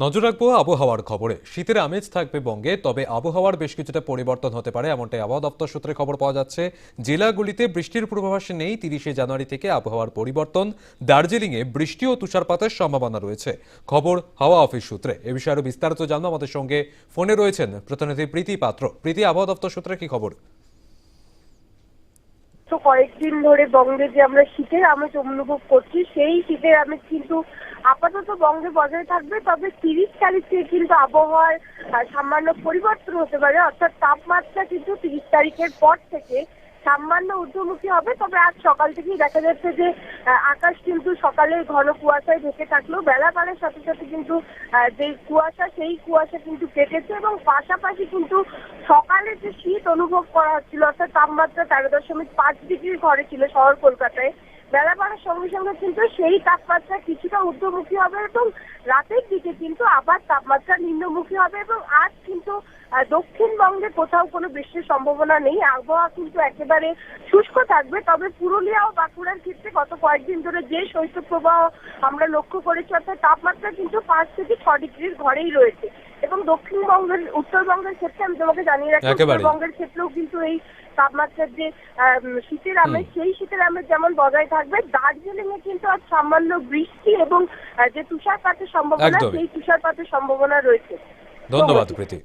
নজর রাখব আবহাওয়ার খবরে। শীতের আমেজ থাকবে বঙ্গে, তবে আবহাওয়ার বেশ কিছুটা পরিবর্তন হতে পারে এমনটাই আবহাওয়া দপ্তর সূত্রে খবর পাওয়া যাচ্ছে। জেলাগুলিতে বৃষ্টির পূর্বাভাস নেই, তিরিশে জানুয়ারি থেকে আবহাওয়ার পরিবর্তন। দার্জিলিংয়ে বৃষ্টি ও তুষারপাতের সম্ভাবনা রয়েছে। খবর হাওয়া অফিস সূত্রে। এ বিষয়ে আরও বিস্তারিত জানব আমাদের সঙ্গে। ফোনে রয়েছেন প্রতিনিধি প্রীতি পাত্র। প্রীতি, আবহাওয়া দপ্তর সূত্রে কি খবর? তো কয়েকদিন ধরে বঙ্গে যে আমরা শীতের আমেজ অনুভব করছি, সেই শীতের আমেজ কিন্তু আপাতত বঙ্গে বজায় থাকবে। তবে তিরিশ তারিখ থেকে কিন্তু আবহাওয়ার সামান্য পরিবর্তন হতে পারে। অর্থাৎ তাপমাত্রা কিন্তু তিরিশ তারিখের পর থেকে সামান্য ঊর্ধ্বমুখী হবে। তবে আজ সকাল থেকেই দেখা যাচ্ছে যে আকাশ কিন্তু সকালে ঘন কুয়াশায় ঢেকে থাকলেও বেলা বাড়ার সাথে সাথে কিন্তু যে কুয়াশা, সেই কুয়াশা কিন্তু কেটেছে এবং পাশাপাশি কিন্তু সকালে অনুভব করা হচ্ছিল অর্থাৎ তাপমাত্রা তেরো দশমিক পাঁচ ডিগ্রির ঘরে ছিল শহর কলকাতায়। বেলা বাড়ার সঙ্গে সঙ্গে কিন্তু সেই তাপমাত্রা কিছুটা ঊর্ধ্বমুখী হবে এবং রাতের দিকে কিন্তু আবার তাপমাত্রা নিম্নমুখী হবে এবং আজ কিন্তু দক্ষিণবঙ্গে কোথাও কোনো বৃষ্টির সম্ভাবনা নেই। আবহাওয়া কিন্তু একেবারে শুষ্ক থাকবে। তবে পুরুলিয়া ও বাঁকুড়ার ক্ষেত্রে গত কয়েকদিন ধরে যে শৈত্যপ্রবাহ আমরা লক্ষ্য করেছি, অর্থাৎ তাপমাত্রা কিন্তু পাঁচ থেকে ছ ডিগ্রির ঘরেই রয়েছে এবং দক্ষিণবঙ্গের উত্তরবঙ্গের ক্ষেত্রে আমি তোমাকে জানিয়ে রাখি। উত্তরবঙ্গের ক্ষেত্রেও কিন্তু এই তাপমাত্রার যে শীতের আমেজ সেই শীতের আমেজ যেমন বজায় থাকবে দার্জিলিং এ কিন্তু আর সামান্য বৃষ্টি এবং যে তুষারপাতের সম্ভাবনা সেই তুষারপাতের সম্ভাবনা রয়েছে। ধন্যবাদ প্রীতি